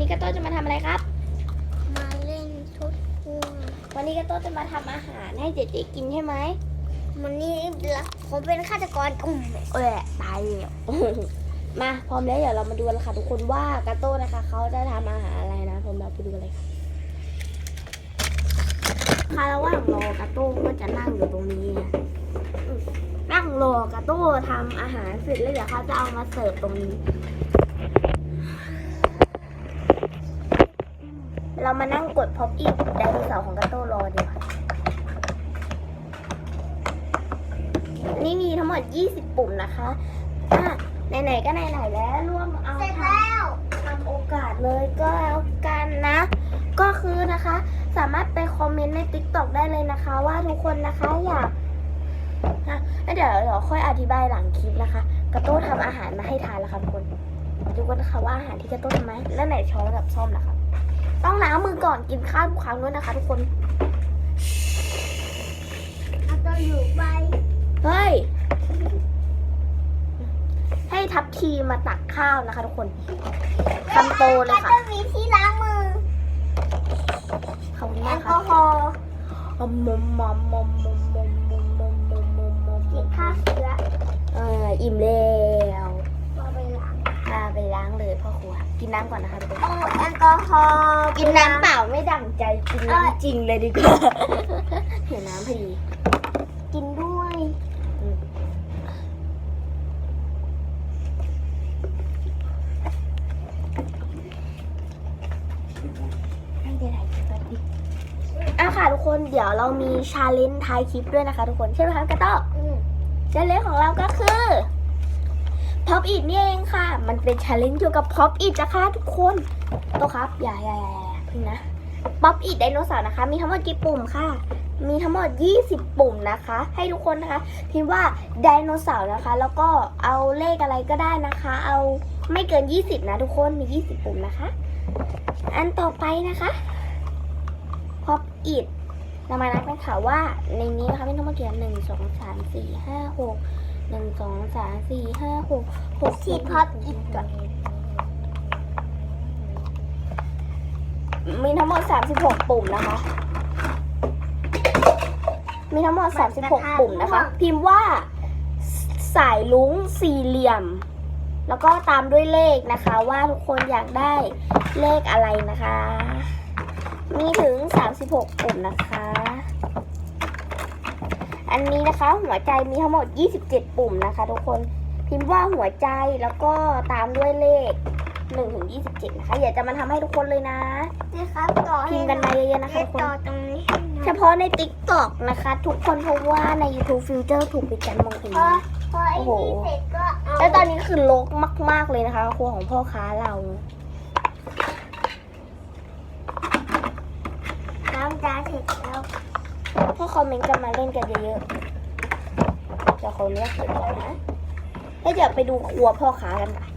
นี้กาโต้จะมาทำอะไรครับ มาเล่นทุกทั่ววันนี้กาโต้จะมาทำอาหารให้เจ๊ๆกินใช่ไหมวันนี้ผมเป็นฆาตกรกลุ่มเออตายแล้วมาพร้อมแล้วเดี๋ยวเรามาดูกันเลยค่ะทุกคนว่ากาโต้นะคะเขาจะทำอาหารอะไรนะผมเราไปดูกันเลยค่ะค่ะระหว่างรอกาโต้ก็จะนั่งอยู่ตรงนี้นะอืมนั่งรอกาโต้ทำอาหารเสร็จแล้วเดี๋ยวเขาจะเอามาเสิร์ฟตรงนี้ เรามานั่งกดพอปอีกไดโนเสาร์ของกาโต้รอดีกว่าอันนี่มีทั้งหมด 20 ปุ่มนะคะอะไหนๆก็ไหนๆแล้วร่วมเอาเสร็จทแล้วำทำโอกาสเลยก็แล้วกันนะ ก็คือนะคะ สามารถไปคอมเมนต์ใน t ิ k t o k ได้เลยนะคะ ว่าทุกคนนะคะอยากนะแล้วเดี๋ยวเดี๋ยวค่อยอธิบายหลังคลิปนะคะ กระโต้ทำอาหารมาให้ทานแล้วค่ะทุกคนมาดูกันนะคะว่าอาหารที่กระโต้ทำมาแล้วไหนช้อนกับซ่อมนะคะ ต้องล้างมือก่อนกินข้าวทุกครั้งด้วยนะคะ ทุกคนเอาตัวอยู่ไปเฮ้ยให้ทับทีมาตักข้าวนะคะทุกคนคำโตเลยค่ะต้องมีที่ล้างมือขอบคุณแอมากลคกรัอบฮอล์มมมมมมมมมมมมมมมมติดฆ่าเชื้อเอออิ่มแล้วก็ไปล้าง พาไปล้างเลยพ่อครัวกินน้ำก่อนนะคะทุกคนโอ้แอลกอฮอล์กินน้ำเปล่าไม่ดั่งใจกินน้ำจริงเลยดีกว่าเห็นน้ำพอดีกินด้วยอืมให้เดี๋ยวถ่ายคลิปแป๊บนึงอะค่ะทุกคนเดี๋ยวเรามีชาเลนจ์ท้ายคลิปด้วยนะคะทุกคนใช่ไหมคะกระต๊อบอืมชาเลนจ์ของเราก็คือ พ็อปอิดนี่เองค่ะ มันเป็นชาเลนจ์เกี่ยวกับพ็อปอิดนะคะทุกคนโตครับ อย่าอย่าอย่าพึ่งนะพ็อปอิดไดโนเสาร์นะคะ มีทั้งหมดกี่ปุ่มค่ะ มีทั้งหมด 20 ปุ่มนะคะ ให้ทุกคนนะคะ พิมพ์ว่าไดโนเสาร์นะคะ แล้วก็เอาเลขอะไรก็ได้นะคะ เอาไม่เกิน 20 นะทุกคน มี 20 ปุ่มนะคะ อันต่อไปนะคะพ็อปอิดเรามานับกันค่ะว่าในนี้นะคะมีทั้งหมดกี่หนึ่งสองสามสี่ห้าหก หนึ่งสองสามสี่ห้าหกหกฉีดพ็อปอิดก่อนมีทั้งหมด36ปุ่มนะคะ มีทั้งหมด36ปุ่มนะคะ พิมพ์ว่าสายลุ้งสี่เหลี่ยม แล้วก็ตามด้วยเลขนะคะ ว่าทุกคนอยากได้เลขอะไรนะคะ มีถึง36ปุ่มนะคะ อันนี้นะคะ หัวใจมีทั้งหมด 27 ปุ่มนะคะ ทุกคน พิมพ์ว่าหัวใจแล้วก็ตามด้วยเลข1ถึง27นะคะอยากจะมาทำให้ทุกคนเลยนะ นี่ครับต่อพิมพ์กันมาเยอะๆนะคะทุกคนต่อตรงนี้เฉพาะใน t ิ k t o k นะคะ ทุกคนเพราะว่าใน YouTube Filter ถูกปิดการมองเห็นพอนะพอไอ้โอ้โหนี่เสร็จก็เอาแล้วตอนนี้คือลกมาก ๆเลยนะคะครัวของพ่อค้าเราล้างจานเสร็จแล้วถ้า คอมเมนต์กันมาเล่นกันเยอะๆเดี๋ยวเขาเลือกเสร็จก่อนนะแล้วเดี๋ยวไปดูครัวพ่อค้ากันค่ะ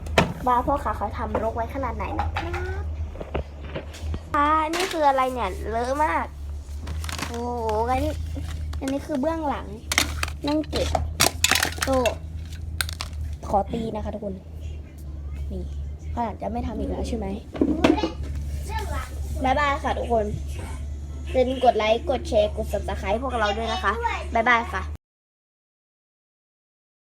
ว่าพ่อค้าเขาทำรกไว้ขนาดไหนนะครับอ่านี่คืออะไรเนี่ยเลอะมาก โอ้โหอันนี้อันนี้คือเบื้องหลัง นั่งเก็บโต้ขอตีนะคะทุกคน นี่ขนาดจะไม่ทำอีกแล้วใช่ไหมเรื่องหลังบ๊ายบายค่ะทุกคน อย่าลืมกดไลค์ กดแชร์ กด subscribe พวกเราด้วยนะคะ บ๊ายบายค่ะ